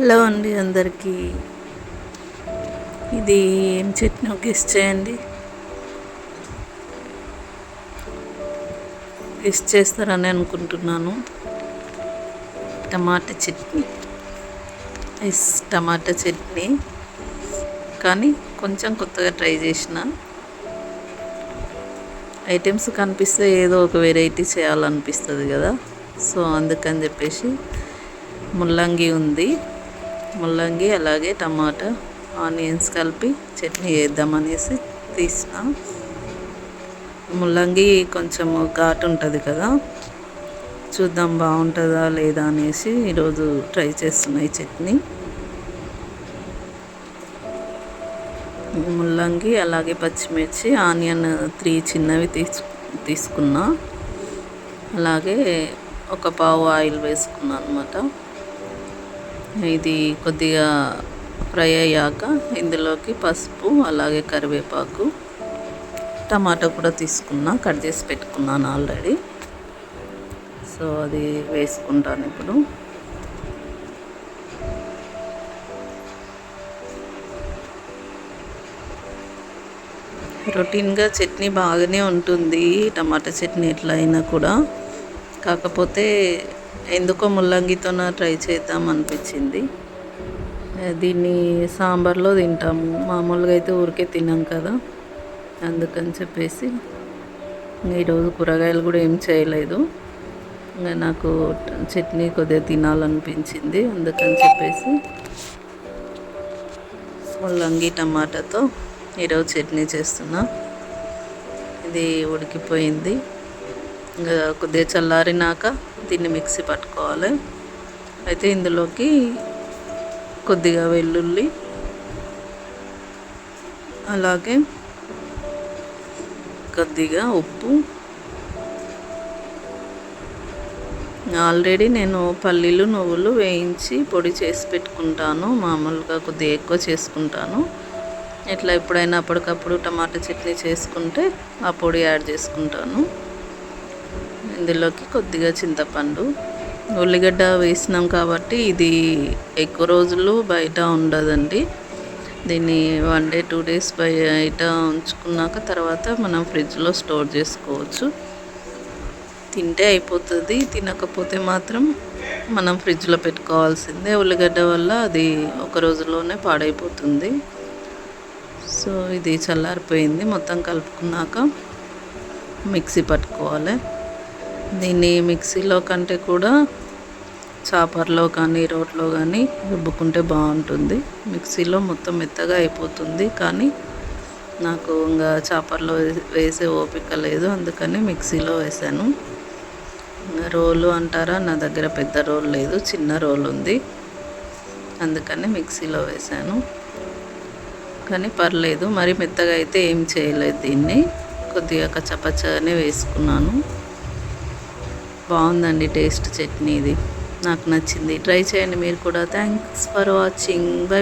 Hello అండి అందరికీ. ఇది ఏం చట్నీ గెస్ట్ చేయండి. గెస్ట్ చేస్తారని అనుకుంటున్నాను. Tomato chutney. Yes tomato chutney. కానీ కొంచెం కొత్తగా ట్రై చేసిన. ఐటమ్స్ కనిపిస్తే ఏదో ఒక వెరైటీ చేయాలనిపిస్తుంది కదా. సో అందుకని చెప్పేసి ముల్లంగి ఉంది. ముల్లంగి అలాగే టమాటా ఆనియన్స్ కలిపి చట్నీ చేద్దామనేసి తీసిన. ముల్లంగి కొంచెం ఘాటు ఉంటుంది కదా చూద్దాం బాగుంటుందా లేదా అనేసి ఈరోజు ట్రై చేస్తున్నా ఈ చట్నీ. ముల్లంగి అలాగే పచ్చిమిర్చి ఆనియన్ త్రీ చిన్నవి తీసు తీసుకున్నా. అలాగే ఒక పావు ఆయిల్ వేసుకున్నాను అనమాట ఇది కొద్దిగా ఫ్రై అయ్యాక ఇందులోకి పసుపు అలాగే కరివేపాకు టమాటా కూడా తీసుకున్నా కట్ చేసి పెట్టుకున్నాను ఆల్రెడీ. సో అది వేసుకుంటాను ఇప్పుడు. రొటీన్గా చట్నీ బాగానే ఉంటుంది. టమాటా చట్నీ ఎట్లా అయినా కూడా. కాకపోతే ఎందుకో ముల్లంగితో ట్రై చేద్దాం అనిపించింది. దీన్ని సాంబార్లో తింటాము. మామూలుగా అయితే ఊరికే తినాం కదా. అందుకని చెప్పేసి ఈరోజు కూరగాయలు కూడా ఏం చేయలేదు. నాకు చట్నీ కొద్దిగా తినాలనిపించింది. అందుకని చెప్పేసి ముల్లంగి టమాటాతో ఈరోజు చట్నీ చేస్తున్నా. ఇది ఉడికిపోయింది. కొద్దిగా చల్లారినాక దీన్ని మిక్సీ పట్టుకోవాలి. అయితే ఇందులోకి కొద్దిగా వెల్లుల్లి అలాగే కొద్దిగా ఉప్పు. ఆల్రెడీ నేను పల్లీలు నువ్వులు వేయించి పొడి చేసి పెట్టుకుంటాను. మామూలుగా కొద్దిగా ఎక్కువ చేసుకుంటాను. ఇట్లా ఎప్పుడైనా అప్పటికప్పుడు టమాటా చట్నీ చేసుకుంటే ఆ పొడి యాడ్ చేసుకుంటాను. ఇందులోకి కొద్దిగా చింతపండు. ఉల్లిగడ్డ వేసినాం కాబట్టి ఇది ఎక్కువ రోజులు బయట ఉండదండి. దీన్ని వన్ డే టూ డేస్ బయట ఉంచుకున్నాక తర్వాత మనం ఫ్రిడ్జ్లో స్టోర్ చేసుకోవచ్చు. తింటే అయిపోతుంది తినకపోతే మాత్రం మనం ఫ్రిడ్జ్లో పెట్టుకోవాల్సిందే. ఉల్లిగడ్డ వల్ల అది ఒక రోజులోనే పాడైపోతుంది. సో ఇది చల్లారిపోయింది. మొత్తం కలుపుకున్నాక మిక్సీ పట్టుకోవాలి. దీన్ని మిక్సీలో కంటే కూడా చాపర్లో కానీ రోట్లో కానీ రుబ్బుకుంటే బాగుంటుంది. మిక్సీలో మొత్తం మెత్తగా అయిపోతుంది. కానీ నాకు ఇంకా చాపర్లో వేసే ఓపిక లేదు. అందుకని మిక్సీలో వేసాను. రోలు అంటారా? నా దగ్గర పెద్ద రోల్ లేదు. చిన్న రోల్ ఉంది. అందుకని మిక్సీలో వేసాను. కానీ పర్లేదు. మరి మెత్తగా అయితే ఏం చేయలేదు దీన్ని. కొద్దిగా కచ్చపచ్చగానే వేసుకున్నాను. బాగుందండి టేస్ట్ చట్నీ ఇది నాకు నచ్చింది. ట్రై చేయండి మీరు కూడా. Thanks for watching bye